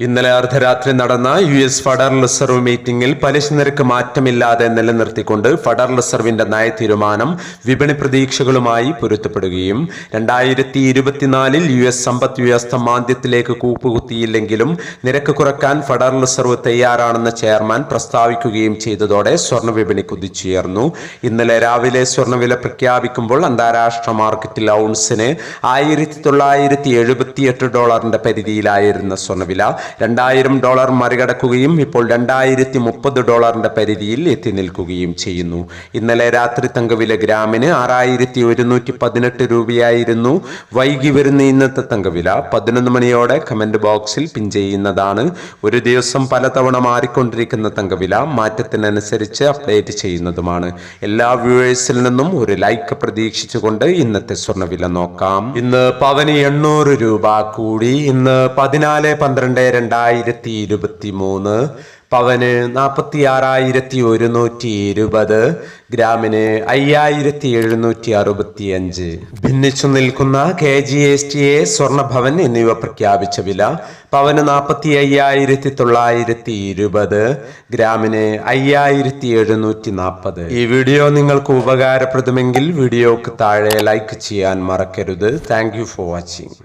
ഇന്നലെ അർദ്ധരാത്രി നടന്ന യു എസ് ഫെഡറൽ റിസർവ് മീറ്റിംഗിൽ പലിശ നിരക്ക് മാറ്റമില്ലാതെ നിലനിർത്തിക്കൊണ്ട് ഫെഡറൽ റിസർവിന്റെ നയ തീരുമാനം വിപണി പ്രതീക്ഷകളുമായി പൊരുത്തപ്പെടുകയും രണ്ടായിരത്തി ഇരുപത്തിനാലിൽ യു എസ് സമ്പദ് വ്യവസ്ഥ മാന്ദ്യത്തിലേക്ക് കൂപ്പുകുത്തിയില്ലെങ്കിലും നിരക്ക് കുറയ്ക്കാൻ ഫെഡറൽ റിസർവ് തയ്യാറാണെന്ന് ചെയർമാൻ പ്രസ്താവിക്കുകയും ചെയ്തതോടെ സ്വർണ വിപണി കുതിച്ചുയർന്നു. ഇന്നലെ രാവിലെ സ്വർണവില പ്രഖ്യാപിക്കുമ്പോൾ അന്താരാഷ്ട്ര മാർക്കറ്റിൽ ഔൺസിന് ആയിരത്തി തൊള്ളായിരത്തി എഴുപത്തിയെട്ട് ഡോളറിന്റെ പരിധിയിലായിരുന്ന സ്വർണവില രണ്ടായിരം ഡോളർ മറികടക്കുകയും ഇപ്പോൾ രണ്ടായിരത്തി മുപ്പത് ഡോളറിന്റെ പരിധിയിൽ എത്തി നിൽക്കുകയും ചെയ്യുന്നു. ഇന്നലെ രാത്രി തങ്കവില ഗ്രാമിന് ആറായിരത്തി ഒരുന്നൂറ്റി പതിനെട്ട് രൂപയായിരുന്നു. വൈകി വരുന്ന ഇന്നത്തെ തങ്കവില. പതിനൊന്ന് മണിയോടെ കമന്റ് ബോക്സിൽ പിൻ ചെയ്യുന്നതാണ്. ഒരു ദിവസം പലതവണ മാറിക്കൊണ്ടിരിക്കുന്ന തങ്കവില മാറ്റത്തിനനുസരിച്ച് അപ്ഡേറ്റ് ചെയ്യുന്നതുമാണ്. എല്ലാ വ്യൂവേഴ്സിൽ നിന്നും ഒരു ലൈക്ക് പ്രതീക്ഷിച്ചുകൊണ്ട് ഇന്നത്തെ സ്വർണവില നോക്കാം. ഇന്ന് പവന് എണ്ണൂറ് രൂപ കൂടി. ഇന്ന് പതിനാല് പന്ത്രണ്ട് രണ്ടായിരത്തി ഇരുപത്തി മൂന്ന് പവന് നാൽപ്പത്തി ആറായിരത്തി ഒരുന്നൂറ്റി ഇരുപത് ഗ്രാമിന് അയ്യായിരത്തി എഴുന്നൂറ്റി അറുപത്തി അഞ്ച് ഭിന്നിച്ചു നിൽക്കുന്ന K G S T A Swarnabhavan എന്നിവ പ്രഖ്യാപിച്ച വില പവന് നാൽപ്പത്തി അയ്യായിരത്തി തൊള്ളായിരത്തി ഇരുപത് ഗ്രാമിന് അയ്യായിരത്തി എഴുന്നൂറ്റി നാൽപ്പത് ഈ വീഡിയോ നിങ്ങൾക്ക് ഉപകാരപ്രദമെങ്കിൽ വീഡിയോക്ക് താഴെ ലൈക്ക് ചെയ്യാൻ മറക്കരുത്. Thank for watching.